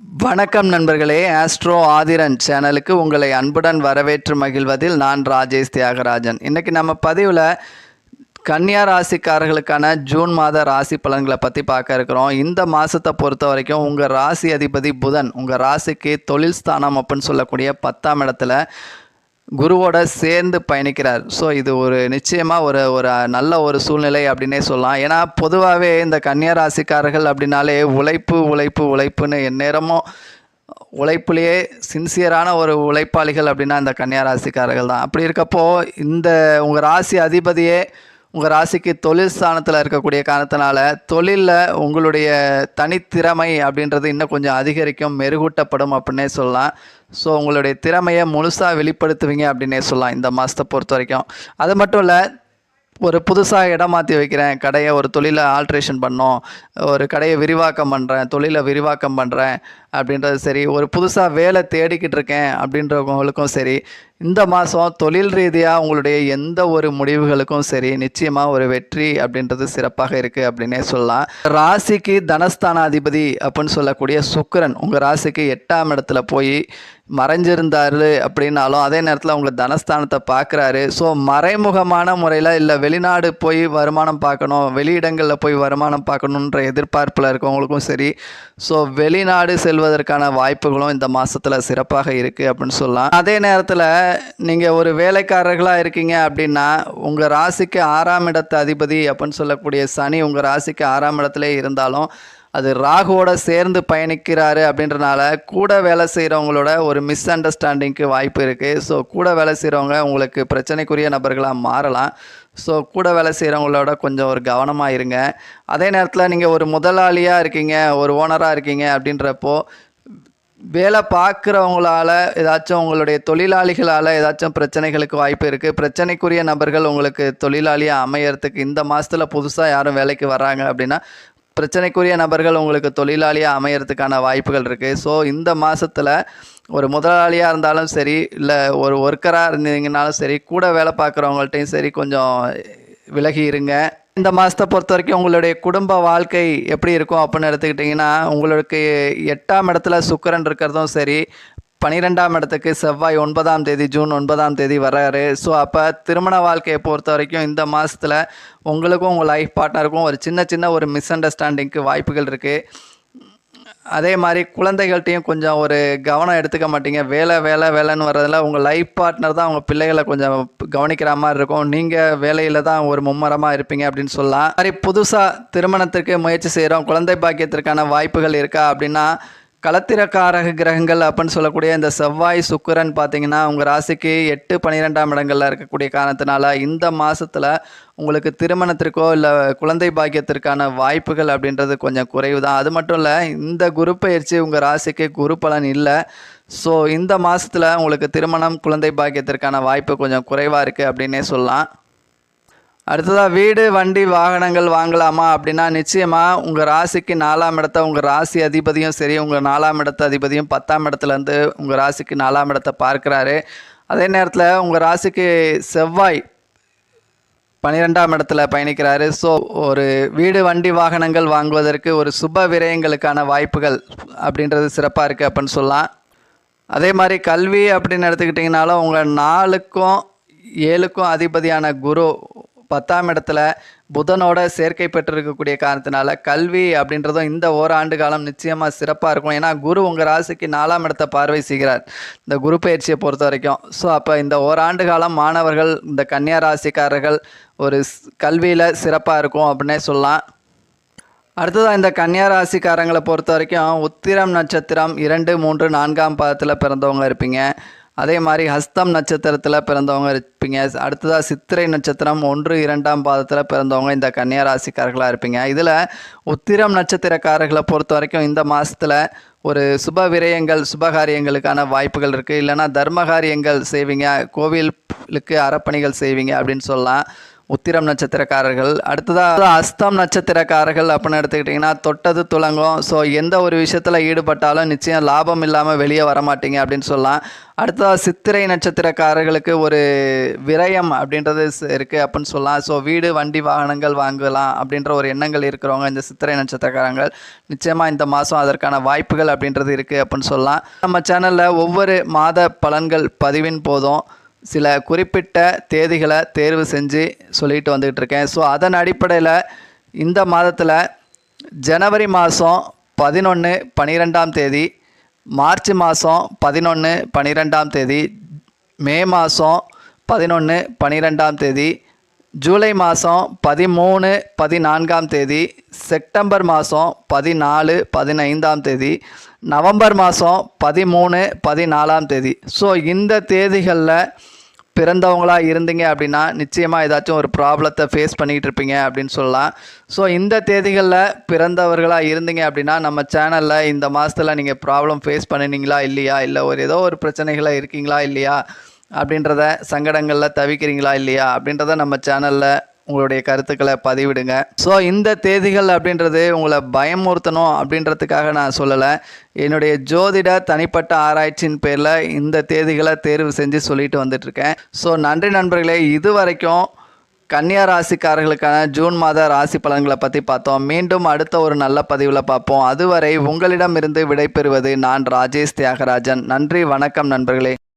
வணக்கம் நண்பர்களே ஆஸ்ட்ரோ ஆதிரன் சேனலுக்கு உங்களை அன்புடன் வரவேற்று மகிழ்வதில் நான் ராஜேஷ் தியாகராஜன். இன்றைக்கி நம்ம பதிவில் கன்னியா ராசிக்காரர்களுக்கான ஜூன் மாத ராசி பலன்களை பற்றி பார்க்க இருக்கிறோம். இந்த மாதத்தை பொறுத்த வரைக்கும் உங்கள் ராசி அதிபதி புதன் உங்கள் ராசிக்கு தொழில் ஸ்தானம் அப்படின்னு சொல்லக்கூடிய பத்தாம் இடத்துல குருவோட சேர்ந்து பயணிக்கிறார். ஸோ இது ஒரு நிச்சயமாக ஒரு ஒரு நல்ல ஒரு சூழ்நிலை அப்படின்னே சொல்லலாம். ஏன்னா பொதுவாகவே இந்த கன்னியராசிக்காரர்கள் அப்படின்னாலே உழைப்பு உழைப்பு உழைப்புன்னு எந்நேரமும் உழைப்புலேயே சின்சியரான ஒரு உழைப்பாளிகள் அப்படின்னா இந்த கன்னியா ராசிக்காரர்கள் தான். அப்படி இருக்கப்போ இந்த உங்கள் ராசி அதிபதியே உங்கள் ராசிக்கு தொழில் ஸ்தானத்தில் இருக்கக்கூடிய காரணத்தினால தொழிலில் உங்களுடைய தனித்திறமை அப்படின்றது இன்னும் கொஞ்சம் அதிகரிக்கும் மெருகூட்டப்படும் அப்படின்னே சொல்லலாம். ஸோ உங்களுடைய திறமையை முழுசாக வெளிப்படுத்துவீங்க அப்படின்னே சொல்லலாம் இந்த மாதத்தை பொறுத்த வரைக்கும். அது மட்டும் இல்லை ஒரு புதுசாக இடம் மாற்றி வைக்கிறேன் கடையை ஒரு தொழிலை ஆல்ட்ரேஷன் பண்ணோம் ஒரு கடையை விரிவாக்கம் பண்ணுறேன் தொழிலை விரிவாக்கம் பண்ணுறேன் அப்படின்றது சரி. ஒரு புதுசாக வேலை தேடிக்கிட்டு இருக்கேன் அப்படின்றவங்களுக்கும் சரி. இந்த மாதம் தொழில் ரீதியாக உங்களுடைய எந்த ஒரு முடிவுகளுக்கும் சரி நிச்சயமாக ஒரு வெற்றி அப்படின்றது சிறப்பாக இருக்குது அப்படின்னே சொல்லலாம். ராசிக்கு தனஸ்தானாதிபதி அப்படின்னு சொல்லக்கூடிய சுக்கரன் உங்கள் ராசிக்கு எட்டாம் இடத்துல போய் மறைஞ்சிருந்தாரு அப்படின்னாலும் அதே நேரத்தில் உங்களை தனஸ்தானத்தை பார்க்குறாரு ஸோ மறைமுகமான முறையில் இல்லை வெளிநாடு போய் வருமானம் பார்க்கணும் வெளியிடங்களில் போய் வருமானம் பார்க்கணுன்ற எதிர்பார்ப்பில் இருக்கவங்களுக்கும் சரி. ஸோ வெளிநாடு செல்வதற்கான வாய்ப்புகளும் இந்த மாதத்தில் சிறப்பாக இருக்குது அப்படின்னு சொல்லலாம். அதே நேரத்தில் நீங்கள் ஒரு வேலைக்காரர்களாக இருக்கீங்க அப்படின்னா உங்கள் ராசிக்கு ஆறாம் இடத்து அதிபதி அப்படின்னு சொல்லக்கூடிய சனி உங்கள் ராசிக்கு ஆறாம் இடத்துல இருந்தாலும் அது ராகுவோட சேர்ந்து பயணிக்கிறாரு அப்படின்றனால கூட வேலை செய்கிறவங்களோட ஒரு மிஸ் அண்டர்ஸ்டாண்டிங்க்கு வாய்ப்பு இருக்குது ஸோ கூட வேலை செய்கிறவங்க உங்களுக்கு பிரச்சனைக்குரிய நபர்களாக மாறலாம். ஸோ கூட வேலை செய்கிறவங்களோட கொஞ்சம் ஒரு கவனமாக இருங்க. அதே நேரத்தில் நீங்கள் ஒரு முதலாளியாக இருக்கீங்க ஒரு ஓனராக இருக்கீங்க அப்படின்றப்போ வேலை பார்க்குறவங்களால ஏதாச்சும் உங்களுடைய தொழிலாளிகளால் ஏதாச்சும் பிரச்சனைகளுக்கு வாய்ப்பு இருக்குது பிரச்சனைக்குரிய நபர்கள் உங்களுக்கு தொழிலாளியாக அமையறதுக்கு இந்த மாதத்தில் புதுசாக யாரும் வேலைக்கு வராங்க அப்படின்னா பிரச்சனைக்குரிய நபர்கள் உங்களுக்கு தொழிலாளியாக அமையறதுக்கான வாய்ப்புகள் இருக்குது ஸோ இந்த மாதத்தில் ஒரு முதலாளியாக இருந்தாலும் சரி இல்லை ஒரு ஒர்க்கராக இருந்தீங்கனாலும் சரி கூட வேலை பார்க்குறவங்கள்ட்டையும் சரி கொஞ்சம் விலகி இருங்க. இந்த மாதத்தை பொறுத்த வரைக்கும் உங்களுடைய குடும்ப வாழ்க்கை எப்படி இருக்கும் அப்படின்னு எடுத்துக்கிட்டிங்கன்னா உங்களுக்கு எட்டாம் இடத்துல சுக்கரன் இருக்கிறதும் சரி பனிரெண்டாம் இடத்துக்கு செவ்வாய் ஒன்பதாம் தேதி ஜூன் ஒன்பதாம் தேதி வர்றாரு ஸோ அப்போ திருமண வாழ்க்கையை பொறுத்த வரைக்கும் இந்த மாதத்தில் உங்களுக்கும் உங்கள் லைஃப் பார்ட்னருக்கும் ஒரு சின்ன சின்ன ஒரு மிஸ் அண்டர்ஸ்டாண்டிங்க்கு வாய்ப்புகள் இருக்குது அதே மாதிரி குழந்தைகள்கிட்டையும் கொஞ்சம் ஒரு கவனம் எடுத்துக்க மாட்டீங்க. வேலை வேலை வேலைன்னு வர்றதில் உங்கள் லைஃப் பார்ட்னர் தான் உங்கள் பிள்ளைகளை கொஞ்சம் கவனிக்கிற மாதிரி இருக்கும். நீங்கள் வேலையில் தான் ஒரு மும்மரமாக இருப்பீங்க அப்படின்னு சொல்லலாம். மாதிரி புதுசாக திருமணத்திற்கு முயற்சி செய்கிறோம் குழந்தை பாக்கியத்திற்கான வாய்ப்புகள் இருக்கா அப்படின்னா களத்திரக்காரக கிரகங்கள் அப்படின்னு சொல்லக்கூடிய இந்த செவ்வாய் சுக்கரன் பார்த்தீங்கன்னா உங்கள் ராசிக்கு எட்டு பன்னிரெண்டாம் இடங்களில் இருக்கக்கூடிய காரணத்தினால இந்த மாதத்தில் உங்களுக்கு திருமணத்திற்கோ இல்லை குழந்தை பாக்கியத்திற்கான வாய்ப்புகள் அப்படின்றது கொஞ்சம் குறைவு தான் அது மட்டும் இல்லை இந்த குரு பயிற்சி உங்கள் ராசிக்கு குரு பலன் இல்லை. ஸோ இந்த மாதத்தில் உங்களுக்கு திருமணம் குழந்தை பாக்கியத்திற்கான வாய்ப்பு கொஞ்சம் குறைவாக இருக்குது அப்படின்னே சொல்லலாம். அடுத்ததாக வீடு வண்டி வாகனங்கள் வாங்கலாமா அப்படின்னா நிச்சயமாக உங்கள் ராசிக்கு நாலாம் இடத்த உங்கள் ராசி அதிபதியும் சரி உங்கள் நாலாம் இடத்த அதிபதியும் பத்தாம் இடத்துலேருந்து உங்கள் ராசிக்கு நாலாம் இடத்தை பார்க்குறாரு. அதே நேரத்தில் உங்கள் ராசிக்கு செவ்வாய் பன்னிரெண்டாம் இடத்துல பயணிக்கிறாரு. ஸோ ஒரு வீடு வண்டி வாகனங்கள் வாங்குவதற்கு ஒரு சுப விரயங்களுக்கான வாய்ப்புகள் அப்படின்றது சிறப்பாக இருக்குது அப்படின்னு சொல்லலாம். அதே மாதிரி கல்வி அப்படின்னு எடுத்துக்கிட்டிங்கனாலும் உங்கள் நாலுக்கும் ஏழுக்கும் அதிபதியான குரு பத்தாம் இடத்துல புதனோட சேர்க்கை பெற்றிருக்கக்கூடிய காரணத்தினால கல்வி அப்படின்றதும் இந்த ஓராண்டு காலம் நிச்சயமாக சிறப்பாக இருக்கும். ஏன்னா குரு உங்கள் ராசிக்கு நாலாம் இடத்தை பார்வை செய்கிறார். இந்த குரு பயிற்சியை பொறுத்த வரைக்கும். ஸோ அப்போ இந்த ஓராண்டு காலம் மாணவர்கள் இந்த கன்னியா ராசிக்காரர்கள் ஒரு கல்வியில் சிறப்பாக இருக்கும் அப்படின்னே சொல்லலாம். அடுத்ததாக இந்த கன்னியா ராசிக்காரங்களை பொறுத்த வரைக்கும் உத்திரம் நட்சத்திரம் இரண்டு மூன்று நான்காம் பாதத்தில் பிறந்தவங்க இருப்பீங்க. அதே மாதிரி ஹஸ்தம் நட்சத்திரத்தில் பிறந்தவங்க இருப்பீங்க. அடுத்ததாக சித்திரை நட்சத்திரம் ஒன்று இரண்டாம் பாதத்தில் பிறந்தவங்க இந்த கன்னியா ராசிக்காரர்களாக இருப்பீங்க. இதில் உத்திரம் நட்சத்திரக்காரர்களை பொறுத்த வரைக்கும் இந்த மாதத்தில் ஒரு சுப விரயங்கள் சுபகாரியங்களுக்கான வாய்ப்புகள் இருக்குது இல்லைன்னா தர்மகாரியங்கள் செய்வீங்க. கோவிலுக்கு அறப்பணிகள் செய்வீங்க அப்படின்னு சொல்லலாம். உத்திரம் நட்சத்திரக்காரர்கள். அடுத்ததாக அஸ்தம் நட்சத்திரக்காரர்கள் அப்படின்னு எடுத்துக்கிட்டிங்கன்னா தொட்டது துலங்கும். ஸோ எந்த ஒரு விஷயத்தில் ஈடுபட்டாலும் நிச்சயம் லாபம் இல்லாமல் வெளியே வரமாட்டீங்க அப்படின்னு சொல்லலாம். அடுத்ததாக சித்திரை நட்சத்திரக்காரர்களுக்கு ஒரு விரயம் அப்படின்றது இருக்குது அப்படின்னு சொல்லலாம். ஸோ வீடு வண்டி வாகனங்கள் வாங்கலாம் அப்படின்ற ஒரு எண்ணங்கள் இருக்கிறவங்க இந்த சித்திரை நட்சத்திரக்காரங்கள். நிச்சயமாக இந்த மாதம் அதற்கான வாய்ப்புகள் அப்படின்றது இருக்குது அப்படின்னு சொல்லலாம். நம்ம சேனலில் ஒவ்வொரு மாத பலன்கள் பதிவின் போதும். சில குறிப்பிட்ட தேதிகளை தேர்வு செஞ்சு சொல்லிட்டு வந்துக்கிட்டு இருக்கேன். ஸோ அதன் அடிப்படையில் இந்த மாதத்தில் ஜனவரி மாதம் பதினொன்று பன்னிரெண்டாம் தேதி மார்ச் மாதம் பதினொன்று பன்னிரெண்டாம் தேதி மே மாதம் பதினொன்று பன்னிரெண்டாம் தேதி ஜூலை மாதம் பதிமூணு பதினான்காம் தேதி செப்டம்பர் மாதம் பதினாலு பதினைந்தாம் தேதி நவம்பர் மாதம் பதிமூணு பதினாலாம் தேதி. ஸோ இந்த தேதிகளில் பிறந்தவங்களாக இருந்தீங்க அப்படின்னா நிச்சயமாக ஏதாச்சும் ஒரு ப்ராப்ளத்தை ஃபேஸ் பண்ணிகிட்டு இருப்பீங்க அப்படின்னு சொல்லலாம். ஸோ இந்த தேதிகளில் பிறந்தவர்களாக இருந்தீங்க அப்படின்னா நம்ம சேனலில் இந்த மாதத்தில் நீங்கள் ப்ராப்ளம் ஃபேஸ் பண்ணினீங்களா இல்லையா? இல்லை ஒரு ஏதோ ஒரு பிரச்சனைகளாக இருக்கீங்களா இல்லையா? அப்படின்றத சங்கடங்களில் தவிக்கிறீங்களா இல்லையா அப்படின்றத நம்ம சேனலில் உங்களுடைய கருத்துக்களை பதிவிடுங்க. ஸோ இந்த தேதிகள் அப்படின்றது உங்களை பயமுறுத்தணும் அப்படின்றதுக்காக நான் சொல்லலை. என்னுடைய ஜோதிட தனிப்பட்ட ஆராய்ச்சியின் பேரில் இந்த தேதிகளை தேர்வு செஞ்சு சொல்லிட்டு வந்துட்ருக்கேன் ஸோ நன்றி நண்பர்களே. இது வரைக்கும் கன்னியா ராசிக்காரர்களுக்கான ஜூன் மாத ராசி பலன்களை பற்றி பார்த்தோம். மீண்டும் அடுத்த ஒரு நல்ல பதிவில் பார்ப்போம். அதுவரை உங்களிடமிருந்து விடைபெறுவது நான் ராஜேஷ் தியாகராஜன். நன்றி வணக்கம் நண்பர்களே.